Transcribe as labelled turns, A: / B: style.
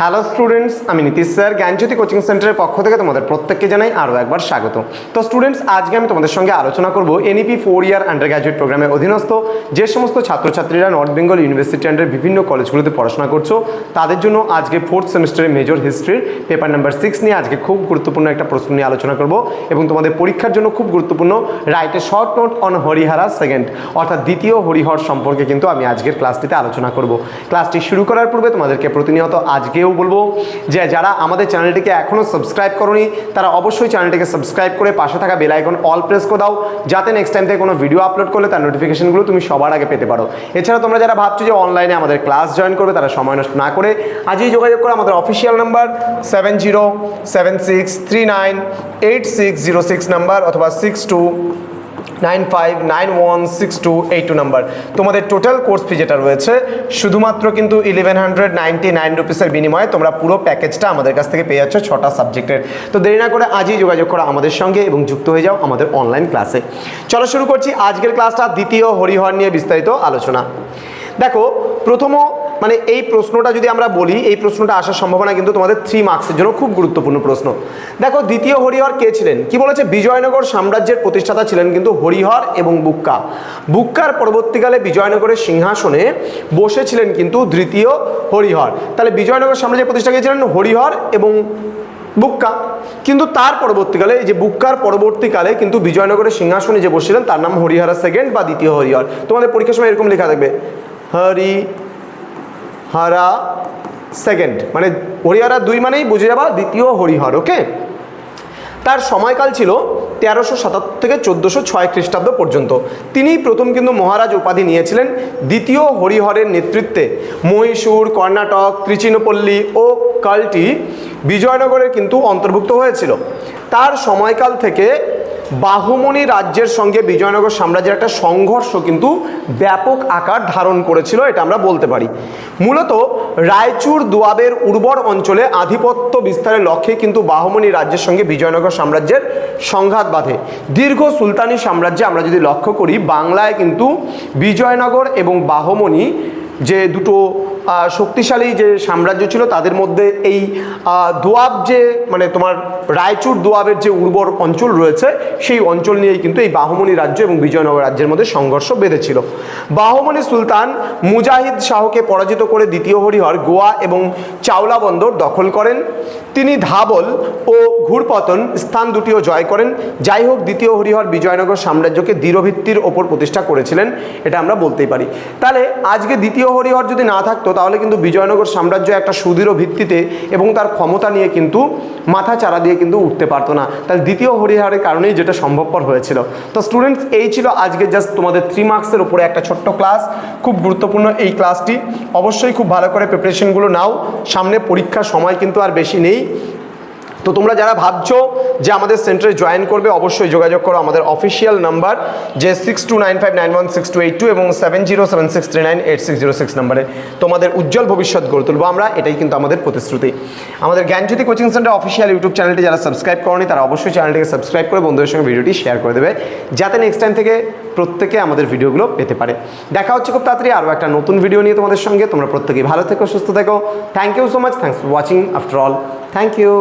A: Hello students আমি Nitish sir, জ্ঞানজ্যোতি coaching সেন্টারের পক্ষ থেকে তোমাদের প্রত্যেককে জানাই আরও একবার স্বাগত। তো স্টুডেন্টস আজকে আমি তোমাদের সঙ্গে আলোচনা করব NEP four year undergraduate প্রোগ্রামের অধীনস্থ যে সমস্ত ছাত্রছাত্রীরা নর্থ বেঙ্গল ইউনিভার্সিটি আন্ডার বিভিন্ন কলেজগুলোতে পড়াশোনা করছ, তাদের জন্য আজকে ফোর্থ সেমিস্টারের মেজর হিস্ট্রির পেপার নাম্বার সিক্স নিয়ে আজকে খুব গুরুত্বপূর্ণ একটা প্রশ্ন নিয়ে আলোচনা করব এবং তোমাদের পরীক্ষার জন্য খুব গুরুত্বপূর্ণ রাইটে short note on Harihara second অর্থাৎ দ্বিতীয় হরিহর সম্পর্কে কিন্তু আমি আজকের ক্লাসটিতে আলোচনা করব। ক্লাসটি শুরু করার পূর্বে তোমাদেরকে প্রতিনিয়ত আজকেও বলব যে যারা আমাদের চ্যানেলটিকে এখনও সাবস্ক্রাইব করনি, তারা অবশ্যই চ্যানেলটিকে সাবস্ক্রাইব করে পাশে থাকা বেল আইকন অল প্রেস করে দাও, যাতে নেক্সট টাইম থেকে কোনো ভিডিও আপলোড করলে তার নোটিফিকেশনগুলো তুমি সবার আগে পেতে পারো। এছাড়া তোমরা যারা ভাবছ যে অনলাইনে আমাদের ক্লাস জয়েন করবে, তারা সময় নষ্ট না করে আজই যোগাযোগ করো আমাদের official number seven zero seven six three nine eight six zero six number অথবা six two nine five nine one six two eight two number তোমাদের টোটাল কোর্স ফি যেটা রয়েছে, শুধুমাত্র কিন্তু ইলেভেন হান্ড্রেড নাইনটি নাইন রুপিসের বিনিময়ে তোমরা পুরো প্যাকেজটা আমাদের কাছ থেকে পেয়ে যাচ্ছ ছটা সাবজেক্টের তো দেরি না করে আজই যোগাযোগ করো আমাদের সঙ্গে এবং যুক্ত হয়ে যাও আমাদের অনলাইন ক্লাসে চলো শুরু করছি আজকের ক্লাসটা দ্বিতীয় হরিহর নিয়ে বিস্তারিত আলোচনা। দেখো, প্রথম মানে এই প্রশ্নটা যদি আমরা বলি, এই প্রশ্নটা আসার সম্ভাবনা কিন্তু তোমাদের থ্রি মার্কসের জন্য খুব গুরুত্বপূর্ণ প্রশ্ন। দেখো, দ্বিতীয় হরিহর কে ছিলেন? কি বলেছে? বিজয়নগর সাম্রাজ্যের প্রতিষ্ঠাতা ছিলেন কিন্তু হরিহর এবং বুক্কা। বুক্কার পরবর্তীকালে বিজয়নগরের সিংহাসনে বসেছিলেন কিন্তু দ্বিতীয় হরিহর। তাহলে বিজয়নগর সাম্রাজ্যের প্রতিষ্ঠা কে ছিলেন? হরিহর এবং বুক্কা। কিন্তু তার পরবর্তীকালে, এই যে বুক্কার পরবর্তীকালে কিন্তু বিজয়নগরের সিংহাসনে যে বসছিলেন, তার নাম হরিহরা সেকেন্ড বা দ্বিতীয় হরিহর। তোমাদের পরীক্ষার সময় এরকম লেখা থাকবে। হরি হরা সেকেন্ড মানে হরিহরা দুই মানেই বুঝে যাবা দ্বিতীয় হরিহর ওকে তার সময়কাল ছিল তেরোশো সাতাত্তর থেকে চোদ্দোশো ছয় খ্রিস্টাব্দ পর্যন্ত। তিনি প্রথম কিন্তু মহারাজ উপাধি নিয়েছিলেন দ্বিতীয় হরিহরের নেতৃত্বে। মহীশূর, কর্ণাটক ত্রিচিনপল্লী ও কালটি বিজয়নগরের কিন্তু অন্তর্ভুক্ত হয়েছিল। তার সময়কাল থেকে বাহুমণি রাজ্যের সঙ্গে বিজয়নগর সাম্রাজ্যের একটা সংঘর্ষ কিন্তু ব্যাপক আকার ধারণ করেছিল, এটা আমরা বলতে পারি। মূলত রায়চুর দুয়াবের উর্বর অঞ্চলে আধিপত্য বিস্তারের লক্ষ্যে কিন্তু বাহুমণি রাজ্যের সঙ্গে বিজয়নগর সাম্রাজ্যের সংঘাত বাঁধে। দীর্ঘ সুলতানি সাম্রাজ্যে আমরা যদি লক্ষ্য করি, বাংলায় কিন্তু বিজয়নগর এবং বাহমণি যে দুটো শক্তিশালী যে সাম্রাজ্য ছিল, তাদের মধ্যে এই দোয়াব যে মানে তোমার রায়চুর দোয়াবের যে উর্বর অঞ্চল রয়েছে, সেই অঞ্চল নিয়েই কিন্তু এই বাহমনি রাজ্য এবং বিজয়নগর রাজ্যের মধ্যে সংঘর্ষ বেঁধেছিল। বাহমনি সুলতান মুজাহিদ শাহকে পরাজিত করে দ্বিতীয় হরিহর গোয়া এবং চাওলা বন্দর দখল করেন। তিনি ধাবল ও ঘুরপতন স্থান দুটিও জয় করেন। যাই হোক, দ্বিতীয় হরিহর বিজয়নগর সাম্রাজ্যকে দৃঢ়ভিত্তির ওপর প্রতিষ্ঠা করেছিলেন, এটা আমরা বলতেই পারি। তাহলে আজকে দ্বিতীয় হরিহর যদি না থাকতো তাহলে কিন্তু বিজয়নগর সাম্রাজ্য একটা সুদৃঢ় ভিত্তিতে এবং তার ক্ষমতা নিয়ে কিন্তু মাথা চারা দিয়ে কিন্তু উঠতে পারতো না। তাহলে দ্বিতীয় হরিহারের কারণেই যেটা সম্ভবপর হয়েছিল। তো স্টুডেন্টস এই ছিল আজকে জাস্ট তোমাদের থ্রি মার্কসের উপরে একটা ছোট্ট ক্লাস খুব গুরুত্বপূর্ণ এই ক্লাসটি অবশ্যই খুব ভালো করে প্রিপারেশনগুলো নাও। সামনে পরীক্ষার সময় কিন্তু আর বেশি নেই। তো তোমরা যারা ভাবছ যে আমাদের সেন্টারে জয়েন করবে, অবশ্যই যোগাযোগ করো আমাদের অফিসিয়াল নাম্বার যে six two nine five nine one six two eight two এবং seven zero seven six three nine eight six zero six নাম্বারে তোমাদের উজ্জ্বল ভবিষ্যৎ গড়ে তুলবো। আমরা এটাই কিন্তু আমাদের প্রতিশ্রুতি। আমাদের Gyanjyoti coaching centre official YouTube চ্যানেলটি যারা সাবস্ক্রাইব করনি, তারা অবশ্যই চ্যানেলটিকে সাবস্ক্রাইব করে বন্ধুদের সঙ্গে ভিডিওটি শেয়ার করে দেবে, যাতে নেক্সট টাইম থেকে প্রত্যেকে আমাদের ভিডিওগুলো পেতে পারে। দেখা হচ্ছে খুব তাড়াতাড়ি আরও একটা নতুন ভিডিও নিয়ে তোমাদের সঙ্গে। তোমরা প্রত্যেকেই ভালো থেকো, সুস্থ থেকো। Thank you so much thanks for watching after all thank you